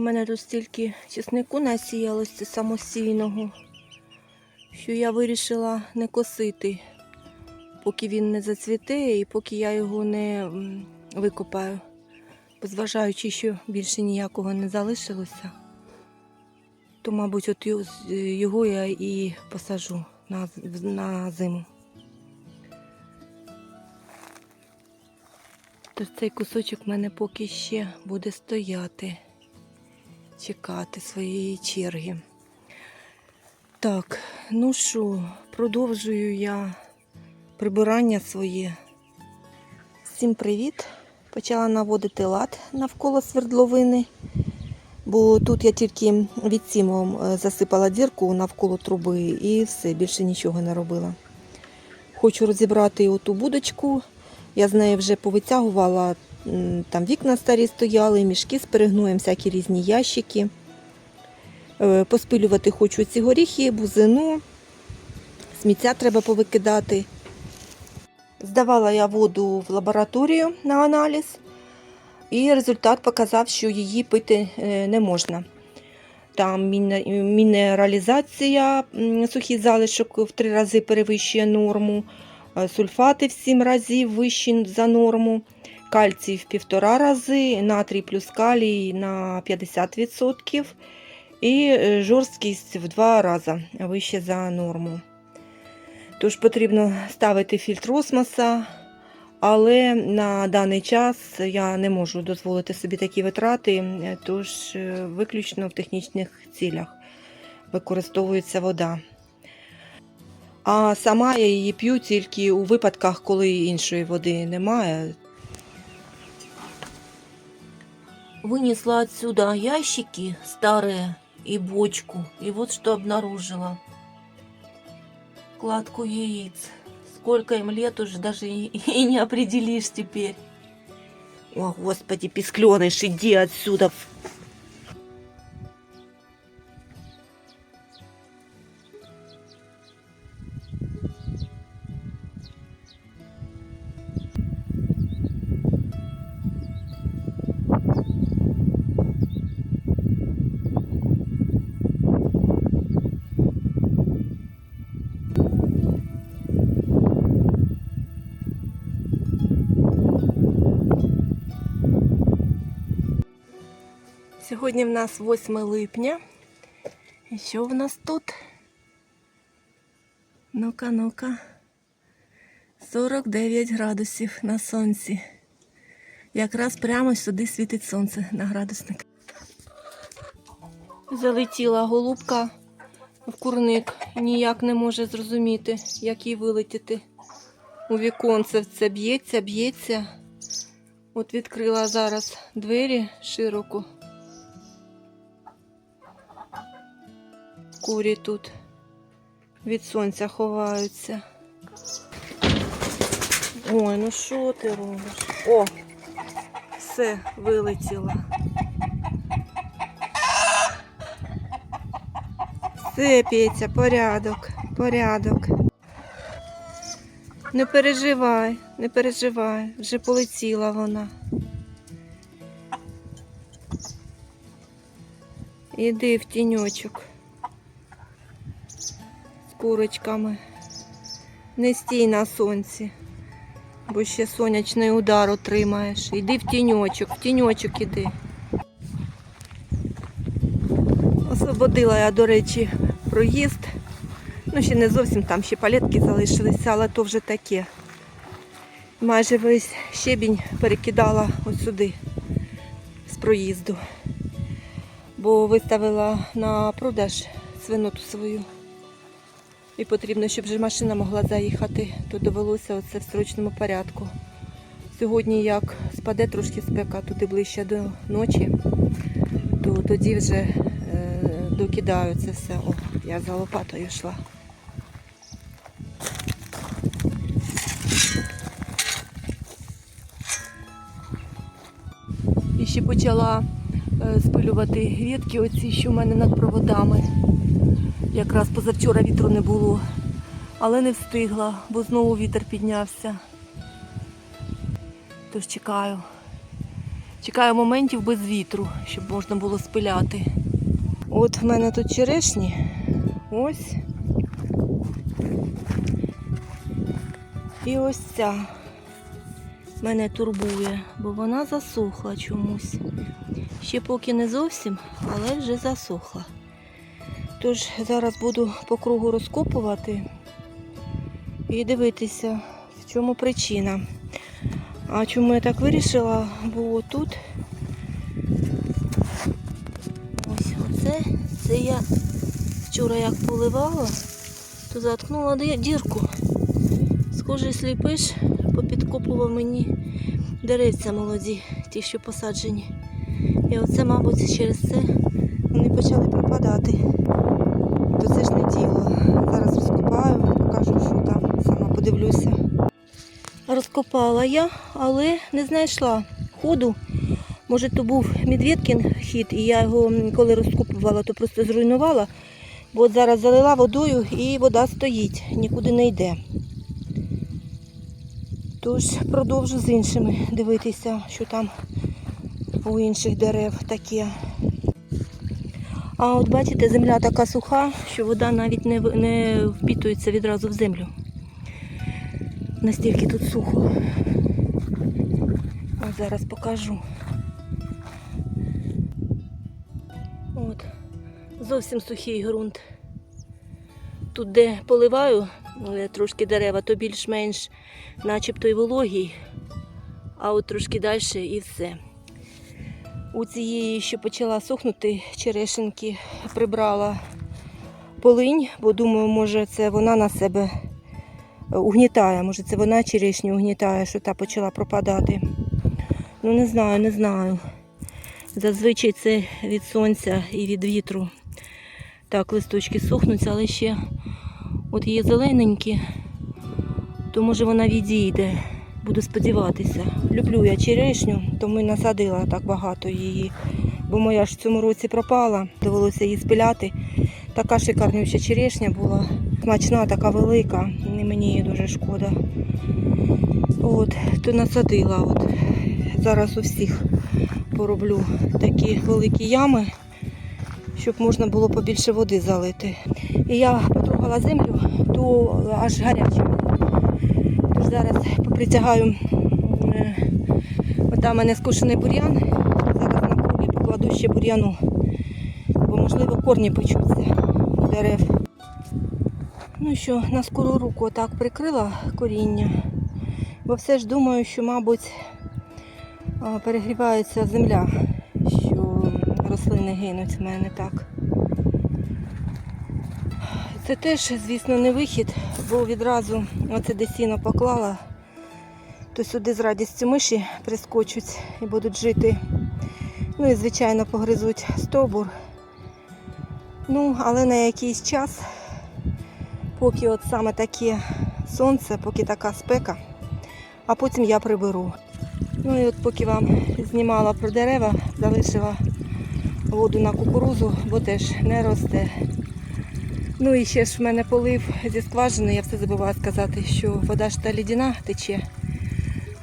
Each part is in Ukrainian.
Мене тут стільки чеснику насіялося самосійного, що я вирішила не косити, поки він не зацвіте і поки я його не викопаю. Бо зважаючи, що більше ніякого не залишилося, то, мабуть, от його я і посажу на, на зиму. Тож цей кусочок в мене поки ще буде стояти, чекати своєї черги. Так, ну що, продовжую я прибирання своє. Всім привіт! Почала наводити лад навколо свердловини, бо тут я тільки відсімом е, засипала дірку навколо труби і все, більше нічого не робила. Хочу розібрати оту будочку. Я з неї вже повитягувала, там вікна старі стояли, мішки з перегноєм, всякі різні ящики. Е, Поспилювати хочу ці горіхи, бузину, сміття треба повикидати. Здавала я воду в лабораторію на аналіз, і результат показав, що її пити е, не можна. Там мінералізація, сухий залишок в три рази перевищує норму, е, сульфати в 7 разів вищі за норму, кальцій в півтора рази, натрій плюс калій на 50% і е, жорсткість в два рази вище за норму. Тож потрібно ставити фільтр осмоса, але на даний час я не можу дозволити собі такі витрати, тож е, виключно в технічних цілях використовується вода. А сама я її п'ю тільки у випадках, коли іншої води немає. Вынесла отсюда ящики старые и бочку. И вот что обнаружила. Кладку яиц. Сколько им лет уже даже и, не определишь теперь. О, господи, пискленыш, иди отсюда. Сьогодні в нас 8 липня. І що в нас тут? Ну-ка, ну-ка. 49 градусів на сонці. Якраз прямо сюди світить сонце на градусник. Залетіла голубка в курник. Ніяк не може зрозуміти, як їй вилетіти. У віконце це б'ється, б'ється. От відкрила зараз двері широко. Курі тут від сонця ховаються. Ой, ну що ти робиш? О, все, вилетіло. Все, Петя, порядок, порядок. Не переживай, не переживай, вже полетіла вона. Іди в тіньочок курочками. Не стій на сонці, бо ще сонячний удар отримаєш. Іди в тіньочок, в тіньочок іди. Освободила я, до речі, проїзд. Ну, ще не зовсім там ще палетки залишилися, але то вже таке. Майже весь щебінь перекидала ось сюди з проїзду. Бо виставила на продаж свиноту свою. І потрібно, щоб вже машина могла заїхати, то довелося оце в срочному порядку. Сьогодні як спаде трошки спека туди ближче до ночі, то тоді вже е, докидаю це все. О, я за лопатою йшла. І ще почала е, спилювати грідки, оці, що в мене над проводами. Якраз позавчора вітру не було, але не встигла, бо знову вітер піднявся. Тож чекаю. Чекаю моментів без вітру, щоб можна було спиляти. От в мене тут черешні. Ось. І ось ця мене турбує, бо вона засохла чомусь. Ще поки не зовсім, але вже засохла. Тож зараз буду по кругу розкопувати і дивитися, в чому причина. А чому я так вирішила? Бо тут ось оце, це я вчора як поливала, то заткнула дірку. Схожий сліпиш попідкопував мені деревця молоді, ті, що посаджені. І оце, мабуть, через це вони почали пропадати. Розкопала я, але не знайшла ходу. Може, то був Медведкін хід, і я його коли розкопувала, то просто зруйнувала. Бо зараз залила водою і вода стоїть, нікуди не йде. Тож продовжу з іншими дивитися, що там у інших дерев таке. А от бачите, земля така суха, що вода навіть не впітується відразу в землю. Настільки тут сухо. От зараз покажу. От. Зовсім сухий ґрунт. Тут, де поливаю трошки дерева, то більш-менш начебто й вологий, а от трошки далі і все. У цієї, що почала сохнути черешенки, прибрала полинь, бо думаю, може це вона на себе угнітає, може це вона черешню угнітає, що та почала пропадати. Ну не знаю, не знаю. Зазвичай це від сонця і від вітру. Так, листочки сохнуться, але ще от є зелененькі, то може вона відійде. Буду сподіватися. Люблю я черешню, тому і насадила так багато її. Бо моя ж в цьому році пропала, довелося її спиляти. Така шикарнюща черешня була. Смачна, така велика. Мені дуже шкода. От, то насадила. От. Зараз у всіх пороблю такі великі ями, щоб можна було побільше води залити. І я потрогала землю, то аж гаряча. Тож зараз попритягаю отам у мене скошений бур'ян. Зараз на круги покладу ще бур'яну, бо можливо корні почуться дерев. Ну що, на скору руку отак прикрила коріння, бо все ж думаю, що, мабуть, перегрівається земля, що рослини гинуть в мене так. Це теж, звісно, не вихід, бо відразу оце де сіно поклала, то сюди з радістю миші прискочуть і будуть жити. Ну і, звичайно, погризуть стовбур. Ну, але на якийсь час, поки от саме таке сонце, поки така спека, а потім я приберу. Ну і от поки вам знімала про дерева, залишила воду на кукурузу, бо теж не росте. Ну і ще ж в мене полив зі скважини, я все забуваю сказати, що вода ж та лідяна тече.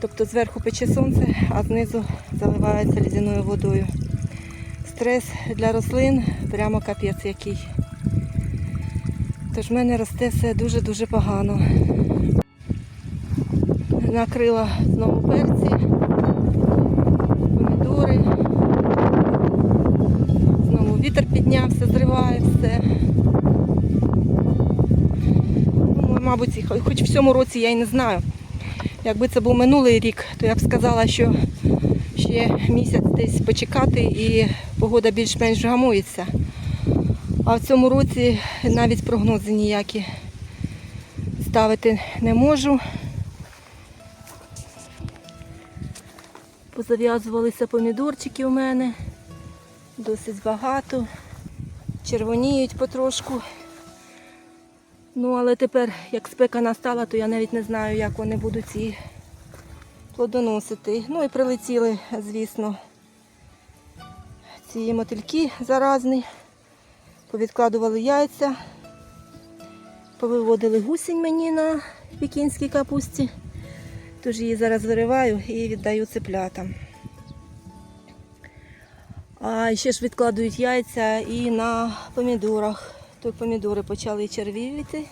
Тобто зверху пече сонце, а знизу заливається лідяною водою. Стрес для рослин прямо капець який. Тож в мене росте все дуже-дуже погано. Накрила знову перці, помідори. Знову вітер піднявся, зриває все. Ну, мабуть, хоч в цьому році я й не знаю. Якби це був минулий рік, то я б сказала, що ще місяць десь почекати і погода більш-менш вгамується. А в цьому році навіть прогнози ніякі ставити не можу. Позав'язувалися помідорчики у мене. Досить багато. Червоніють потрошку. Ну, але тепер, як спека настала, то я навіть не знаю, як вони будуть ці плодоносити. Ну і прилетіли, звісно, ці мотильки заразні. Повідкладували яйця, повиводили гусінь мені на пекінській капусті. Тож її зараз вириваю і віддаю цеплятам. А ще ж відкладують яйця і на помідорах. То помідори почали червівіти.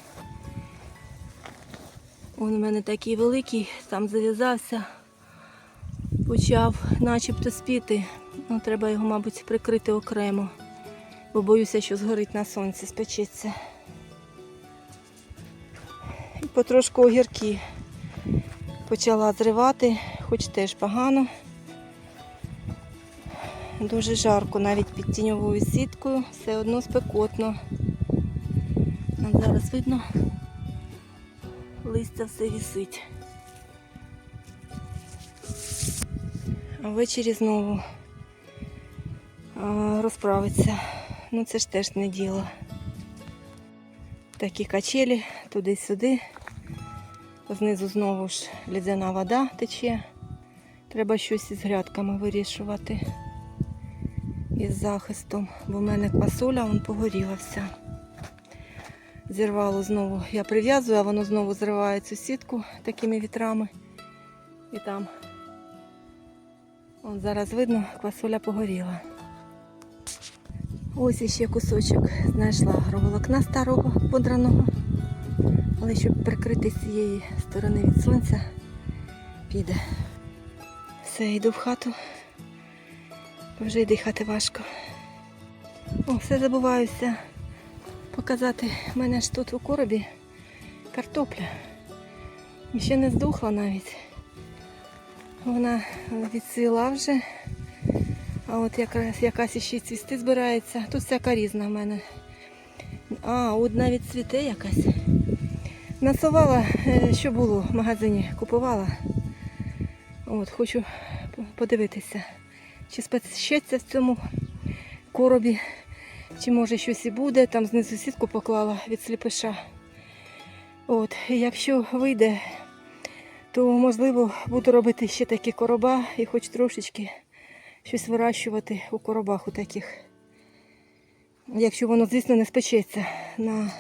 Он у мене такий великий, там зав'язався, почав начебто спіти. Ну, треба його, мабуть, прикрити окремо, бо боюся, що згорить на сонці, спечеться. І потрошку огірки почала зривати, хоч теж погано. Дуже жарко, навіть під тіньовою сіткою, все одно спекотно. От зараз видно, листя все вісить. А ввечері знову розправиться. Ну це ж теж не діло. Такі качелі туди-сюди. Знизу знову ж лідяна вода тече. Треба щось із грядками вирішувати із захистом, бо в мене квасоля вон погоріла вся. Зірвало знову. Я прив'язую, а воно знову зриває цю сітку такими вітрами. І там От зараз видно, квасоля погоріла. Ось іще кусочок знайшла агроволокна старого подраного. Але щоб прикрити з цієї сторони від сонця, піде. Все, йду в хату. Бо Вже й дихати важко. О, все забуваюся показати. У мене ж тут у коробі картопля. І ще не здохла навіть. Вона відсила вже. А от якраз якась іще цвісти збирається. Тут всяка різна в мене. А, от навіть цвіте якась. Насувала, е, що було в магазині, купувала. От, хочу подивитися, чи спечеться в цьому коробі, чи може щось і буде. Там знизу сітку поклала від сліпиша. От, якщо вийде, то можливо буду робити ще такі короба і хоч трошечки щось вирощувати у коробах у таких. Якщо воно, звісно, не спечеться на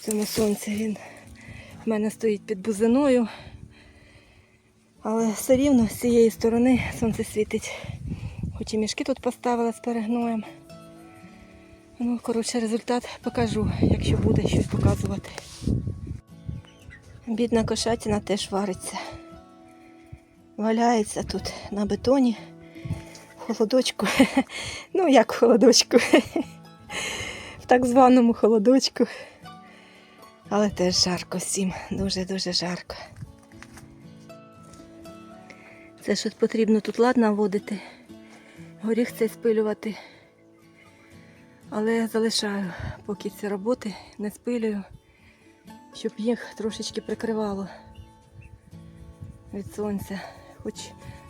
цьому сонці. Він в мене стоїть під бузиною. Але все рівно з цієї сторони сонце світить. Хоч і мішки тут поставила з перегноєм. Ну, коротше, результат покажу, якщо буде щось показувати. Бідна кошатина теж вариться. Валяється тут на бетоні, холодочку. Ну, як холодочку. В так званому холодочку. Але теж жарко всім, дуже-дуже жарко. Це от потрібно тут лад наводити, горіх цей спилювати. Але залишаю поки ці роботи, не спилюю, щоб їх трошечки прикривало від сонця. Хоч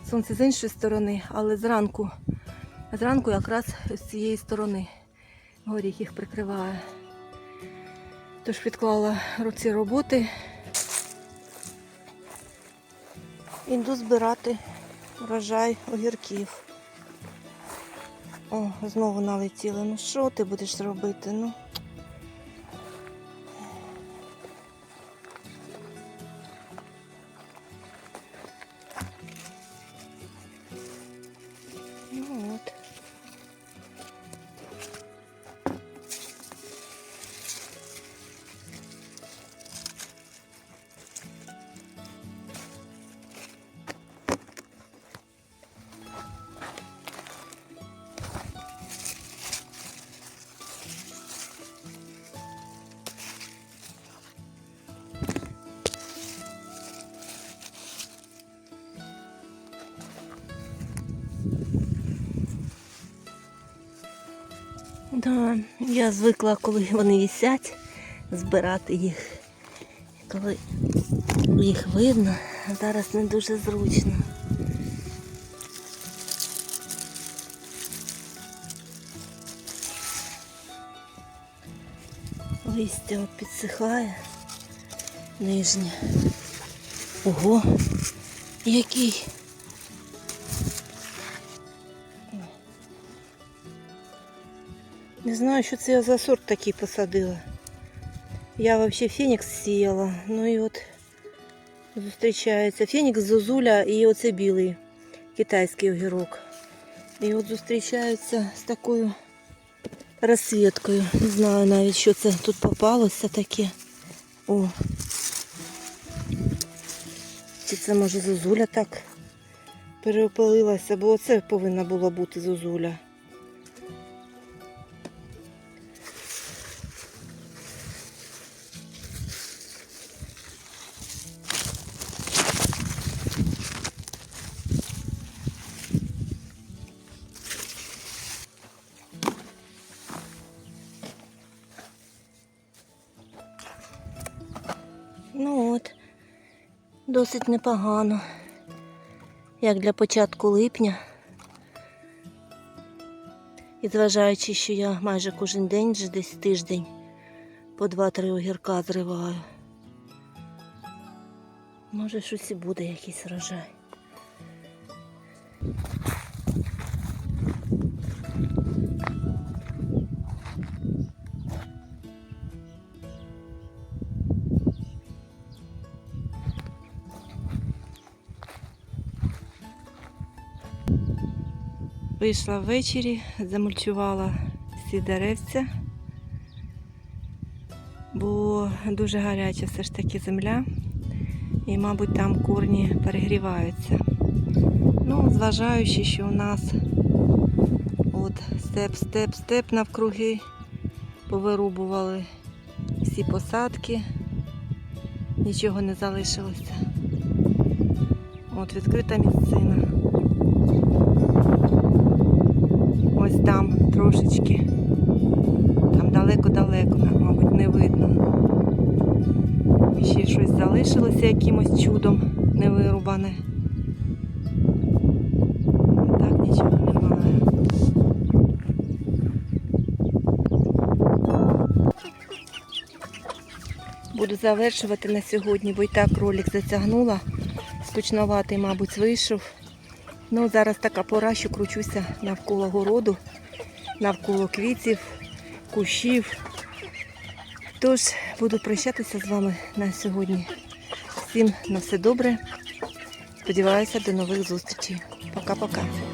сонце з іншої сторони, але зранку, зранку якраз з цієї сторони горіх їх прикриває. Тож відклала ці роботи. Іду збирати врожай огірків. О, знову налетіли. Ну що ти будеш робити? Ну Да, я звикла, коли вони висять, збирати їх. Коли їх видно, зараз не дуже зручно. Листя підсихає нижнє. Ого, який. Не знаю, що це я за сорт такий посадила. Я взагалі фенікс сіяла. Ну і от зустрічається. Фенікс, зозуля і оце білий китайський огірок. І от зустрічаються з такою розсвіткою. Не знаю навіть, що це тут попалося таке. О. Чи це може зозуля так переопалилася, бо це повинна була бути зозуля. Досить непогано. Як для початку липня. І зважаючи, що я майже кожен день, вже десь тиждень, по два-три огірка зриваю. Може, щось і буде якийсь врожай. Вийшла ввечері, замульчувала всі деревця, бо дуже гаряча все ж таки земля, і, мабуть, там корні перегріваються. Ну, зважаючи, що у нас от степ, степ, степ навкруги повирубували всі посадки, нічого не залишилося. От відкрита місцина. Трошечки. Там далеко-далеко, мабуть, не видно. Ще щось залишилося якимось чудом не вирубане. Так нічого немає. Буду завершувати на сьогодні, бо і так ролик затягнула. Скучноватий, мабуть, вийшов. Ну, зараз така пора, що кручуся навколо городу, навколо квітів, кущів. Тож буду прощатися з вами на сьогодні. Всім на все добре. Сподіваюся, до нових зустрічей. Пока-пока.